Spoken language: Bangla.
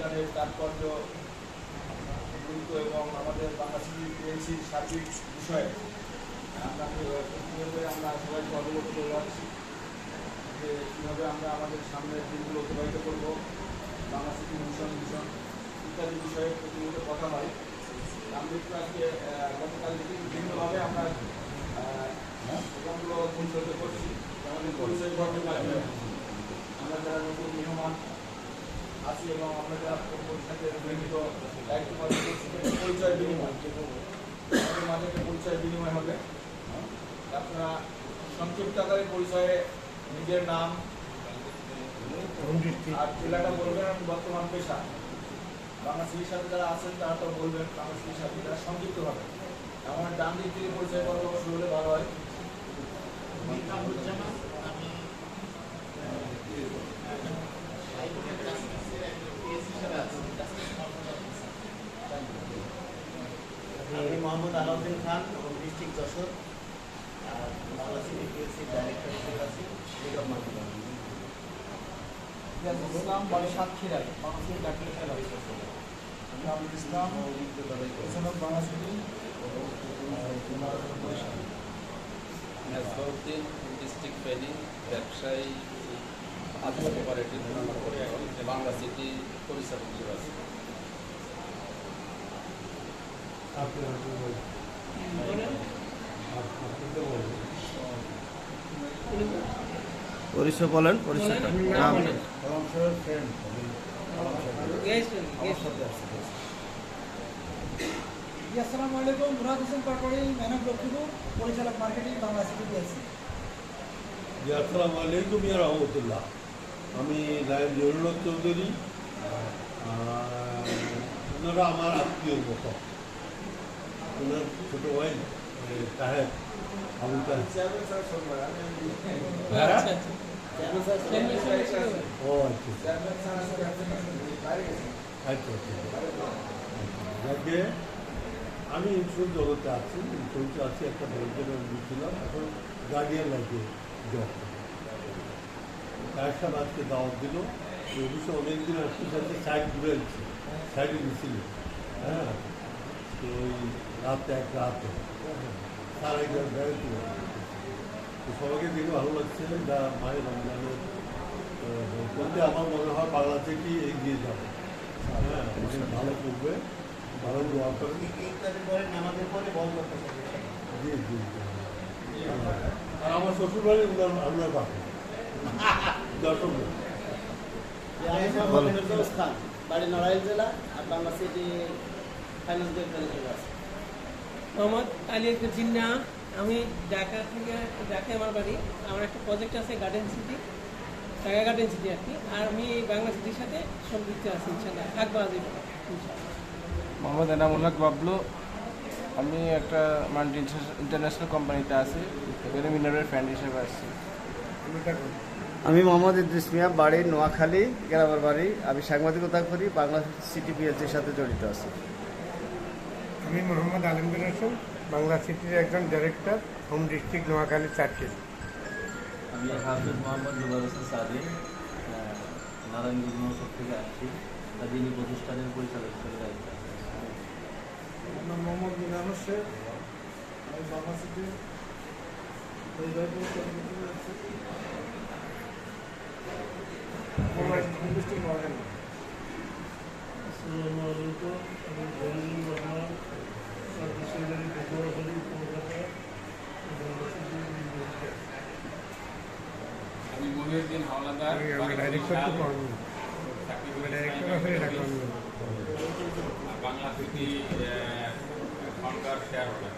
অভিযানের তাৎপর্য গুরুত্ব এবং আমাদের বাংলাদেশি সার্বিক বিষয়ে আমরা প্রতিনিয়তই আমরা সবাইকে অবগত করে রাখছি যে কীভাবে আমরা আমাদের সামনের দিনগুলো অতিবাহিত করব বাংলা সিটি মিশন মিশন ইত্যাদি বিষয়ে প্রতিনিয়ত কথা হয়। আমরা একটু আজকে গতকাল থেকে বিভিন্নভাবে আমরা প্রোগ্রামগুলো অনুষ্ঠিত করছি। আমাদের পরিচয় পর্বের মাধ্যমে আমরা যারা নতুন মেহমান আছি এবং আমরা পরিষদের নিয়মিত দায়িত্ব পরিচয় বিনিময় আমাদের মাঝে একটা পরিচয় বিনিময় হবে। আপনারা সংক্ষিপ্ত আকারে পরিচয়ে নিজের নাম আর জেলাটা বলবেন বর্তমান পেশা। বাংলাদেশের সাথে যারা আছেন তারা তো বলবেন বাংলাদেশের সাথে যারা সংযুক্ত হবে। আমার ডান দিক থেকে পরিচয় করা শুরু হলে ভালো হয়। মোহাম্মদ আলাউদ্দিন খান ডিস্ট্রিক্ট যশোর আর বাংলা সিটি পিএসসির ডাইরেক্টর হিসেবে আছি ইসলাম বাংলাদেশের ডাক্তার আমি ইসলাম ডিস্ট্রিক্ট ফেনী ব্যবসায়ী বাংলা সিটি পরিচালক হিসেবে আছে। পরিচয় বলেন পরিচয়টা নাম। আসসালামু আলাইকুম মুরাদ হোসেন পাটোয়ারি ম্যানেজ লক্ষ্মীপুর পরিচালক মার্কেটিং বাংলা সিটি পিএসসি জি আসসালামু আলাইকুম ইয়া রহমতুল্লাহ। আমি নায়ব জহুরুল্লাহ চৌধুরী। আর আমার আত্মীয় মতো ওনার ছোটো ভাই তাহের আবু তাহের স্যার আমি ও আচ্ছা আচ্ছা। আচ্ছা যাকে আমি ইন্স্যুরেন্স জগতে আছি ইন্স্যুরেন্সে আছি একটা ব্যাংকের ছিলাম এখন গার্ডিয়ান লাইফে জব তার সাথে আজকে দাওয়াত দিল অবশ্যই অনেকদিন আসতে সাথে সাইড ঘুরে আসছে সাইডে গেছিল। হ্যাঁ? তো ওই রাতে এক রাতে সারা একবার বেড়াতে তো সবাইকে দেখে ভালো লাগছে যা মায়ের রমজানের বলতে আমার মনে হয় বাংলা থেকেই এগিয়ে যাবে হ্যাঁ ভালো করবে ভালো দোয়া করবে জি জি। আর আমার শ্বশুর বাড়ি উনার আমরা পাবো। দর্শক। বাড়ি নড়াইল জেলা আর বাংলা সিটি ফাইন্যান্স ম্যানেজার আছে। মোহাম্মদ আলী আকবর জিন্না। আমি ঢাকা থেকে ঢাকায় আমার বাড়ি। আমার একটা প্রজেক্ট আছে garden city Dhaka garden city আর কি। আর আমি বাংলা সিটির সাথে সম্পৃক্ত আছি ইনশাল্লাহ থাকব আজ। মোহাম্মদ এনামুল্লাহ বাবলু। আমি একটা মাল্টি ইন্টারন্যাশনাল কোম্পানিতে আছি। এখানে মিনারের ফ্রেন্ড হিসেবে আসছি আমি মোহাম্মদ ইদ্রিস মিয়া বাড়ি নোয়াখালী গ্রামের বাড়ি আমি সাংবাদিকতা করি বাংলা সিটি পিএসসির সাথে জড়িত আছি। আমি মোহাম্মদ আলমগীর হোসেন বাংলা সিটির একজন ডাইরেক্টর হোম ডিস্ট্রিক্ট নোয়াখালী চারটিল আমি হাফিজ মোহাম্মদ জুবাল হোসেন সাদিন নারায়ণগঞ্জ মহসব থেকে আসছি। যিনি প্রতিষ্ঠানের পরিচালক হিসেবে দায়িত্ব। আমার নাম মোহাম্মদ মিনান হোসেন। আমি বাংলা সিটি পরিচয় পরিচয় ডিস্ট্রিক্ট নোয়াখালী আসসালামু আলাইকুম আমি মহিউদ্দিন হাওলাদার আমি আমি ডাইরেক্টর তো পারব আমি ডাইরেক্টর এটা করব Bangla city founder share holder